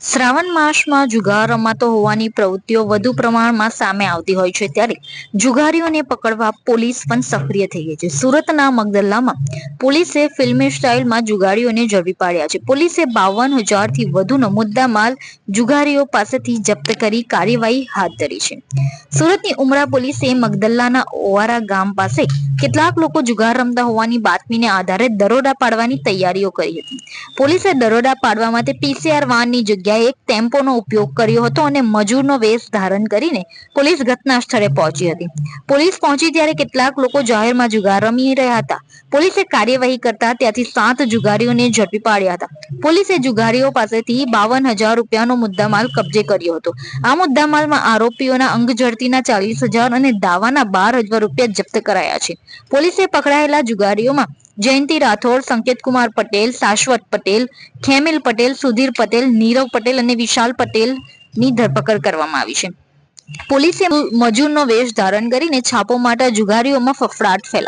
શ્રાવણ માસમાં જુગાર રમાતો હોવાની પ્રવૃત્તિઓ વધુ પ્રમાણમાં સામે આવતી હોય છે ત્યારે જુગારીઓને પકડવા પોલીસ પણ સક્રિય થઈ ગઈ છે. સુરતના મગદલ્લામાં પોલીસે ફિલ્મી સ્ટાઇલમાં જુગારીઓને ઝડપી પાડ્યા છે. પોલીસે બાવન હજારથી વધુનો મુદ્દામાલ જુગારીઓ પાસેથી જપ્ત કરી કાર્યવાહી હાથ ધરી છે. સુરતની ઉમરા પોલીસે મગદલ્લાના ઓવારા ગામ પાસે કેટલાક લોકો જુગાર રમતા હોવાની બાતમીને આધારે દરોડા પાડવાની તૈયારીઓ કરી હતી. પોલીસે દરોડા પાડવા માટે પીસીઆર વાનની જગ્યાએ એક ટેમ્પોનો ઉપયોગ કર્યો હતો અને મજૂરનો વેશ ધારણ કરીને પોલીસ ઘટના સ્થળે પહોંચી હતી. પોલીસ પહોંચી ત્યારે કેટલાક લોકો જાહેરમાં જુગાર રમી રહ્યા હતા. પોલીસે કાર્યવાહી કરતા ત્યાંથી સાત જુગારીઓને ઝડપી પાડ્યા હતા. પોલીસે જુગારીઓ પાસેથી બાવન હજાર રૂપિયાનો મુદ્દામાલ કબજે કર્યો હતો. આ મુદ્દામાલમાં આરોપીઓના અંગ ઝડતીના ચાલીસ હજાર અને દાવાના બાર હજાર રૂપિયા જપ્ત કરાયા છે. પોલીસે પકડાયેલા જુગારીઓમાં જયંતિ રાઠોડ, સંકેતકુમાર પટેલ, શાશ્વત પટેલ, ખેમિલ પટેલ, સુધીર પટેલ, નીરવ પટેલ અને વિશાલ પટેલની ધરપકડ કરવામાં આવી છે. પોલીસે મજૂરનો વેશ ધારણ કરીને છાપો માટે જુગારીઓમાં ફફડાટ ફેલાયો.